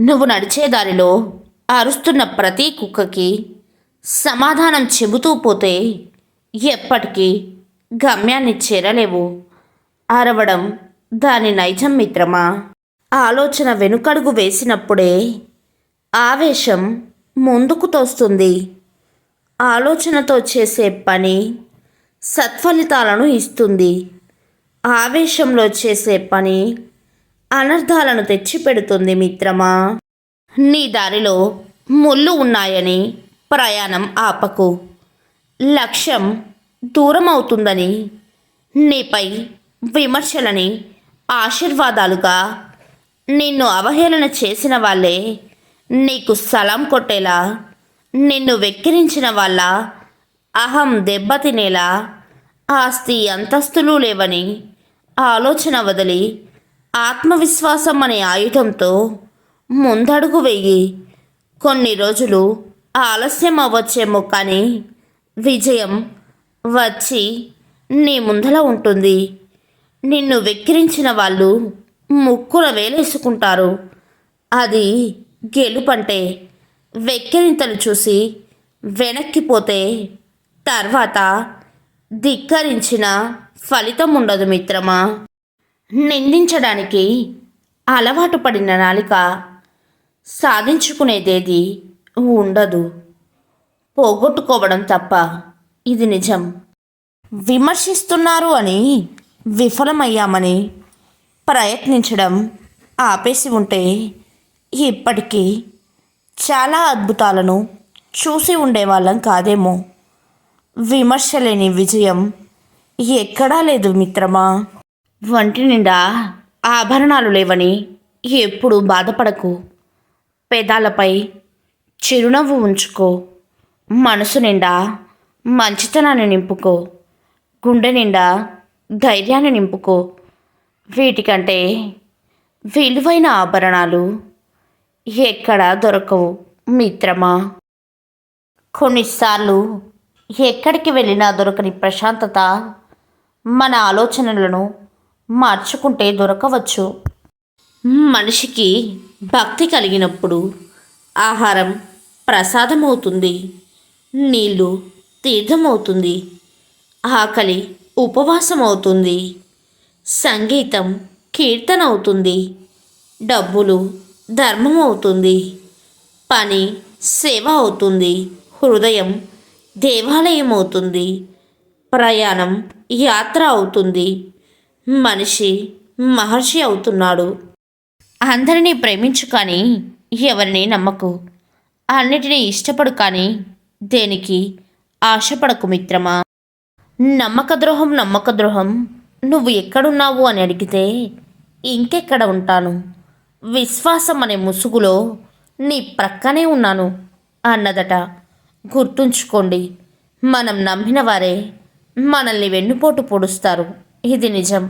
నువ్వు నడిచే దారిలో అరుస్తున్న ప్రతి కుక్కకి సమాధానం చెబుతూ పోతే ఎప్పటికీ గమ్యాన్ని చేరలేవు. అరవడం దాని నైజం మిత్రమా? ఆలోచన వెనుకడుగు వేసినప్పుడే ఆవేశం ముందుకు తోస్తుంది. ఆలోచనతో చేసే పని సత్ఫలితాలను ఇస్తుంది. ఆవేశంలో చేసే పని అనర్థాలను తెచ్చిపెడుతుంది మిత్రమా. నీ దారిలో ముళ్ళు ఉన్నాయని ప్రయాణం ఆపకు. లక్ష్యం దూరం అవుతుందని నీపై విమర్శలని ఆశీర్వాదాలుగా నిన్ను అవహేళన చేసిన వాళ్ళే నీకు సలాం కొట్టేలా నిన్ను వెక్కిరించిన వాళ్ళ అహం దెబ్బతినేలా ఆస్తి అంతస్తులు లేవని ఆలోచన వదిలి ఆత్మవిశ్వాసం అనే ఆయుధంతో ముందడుగు వెయ్యి కొన్ని రోజులు ఆలస్యం అవ్వచ్చేమో కానీ విజయం వచ్చి నీ ముందల ఉంటుంది. నిన్ను వెక్కిరించిన వాళ్ళు ముక్కున వేలేసుకుంటారు. అది గెలుపంటే వెక్కిరింతలు చూసి వెనక్కిపోతే తర్వాత ధిక్కరించిన ఫలితం ఉండదు మిత్రమా. నిందించడానికి అలవాటు పడిన నాలిక సాధించుకునేదేది ఉండదు. పోగొట్టుకోవడం తప్ప ఇది నిజం. విమర్శిస్తున్నారు అని విఫలమయ్యామని ప్రయత్నించడం ఆపేసి ఉంటే ఇప్పటికీ చాలా అద్భుతాలను చూసి ఉండేవాళ్ళం కాదేమో. విమర్శలేని విజయం ఎక్కడా లేదు మిత్రమా? వంటి నిండా ఆభరణాలు లేవని ఎప్పుడు బాధపడకు. పెదాలపై చిరునవ్వు ఉంచుకో. మనసు నిండా మంచితనాన్ని నింపుకో. గుండె నిండా ధైర్యాన్ని నింపుకో. వీటికంటే విలువైన ఆభరణాలు ఎక్కడా దొరకవు మిత్రమా? కొన్నిసార్లు ఎక్కడికి వెళ్ళినా దొరకని ప్రశాంతత మన ఆలోచనలను మార్చుకుంటే దొరకవచ్చు. మనిషికి భక్తి కలిగినప్పుడు ఆహారం ప్రసాదమవుతుంది. నీళ్ళు తీర్థమవుతుంది. ఆకలి ఉపవాసం అవుతుంది సంగీతం కీర్తన అవుతుంది డబ్బులు ధర్మం అవుతుంది పని సేవ అవుతుంది. హృదయం దేవాలయం అవుతుంది ప్రయాణం యాత్ర అవుతుంది. మనిషి మహర్షి అవుతున్నాడు. అందరినీ ప్రేమించు కానీ ఎవరిని నమ్మకు. అన్నిటినీ ఇష్టపడు కానీ దేనికి ఆశపడకు మిత్రమా? నమ్మక ద్రోహం నమ్మక ద్రోహం నువ్వు ఎక్కడున్నావు అని అడిగితే ఇంకెక్కడ ఉంటాను? విశ్వాసం అనే ముసుగులో నీ ప్రక్కనే ఉన్నాను అన్నదట. గుర్తుంచుకోండి మనం నమ్మిన వారే మనల్ని వెన్నుపోటు పొడుస్తారు. ఇది నిజం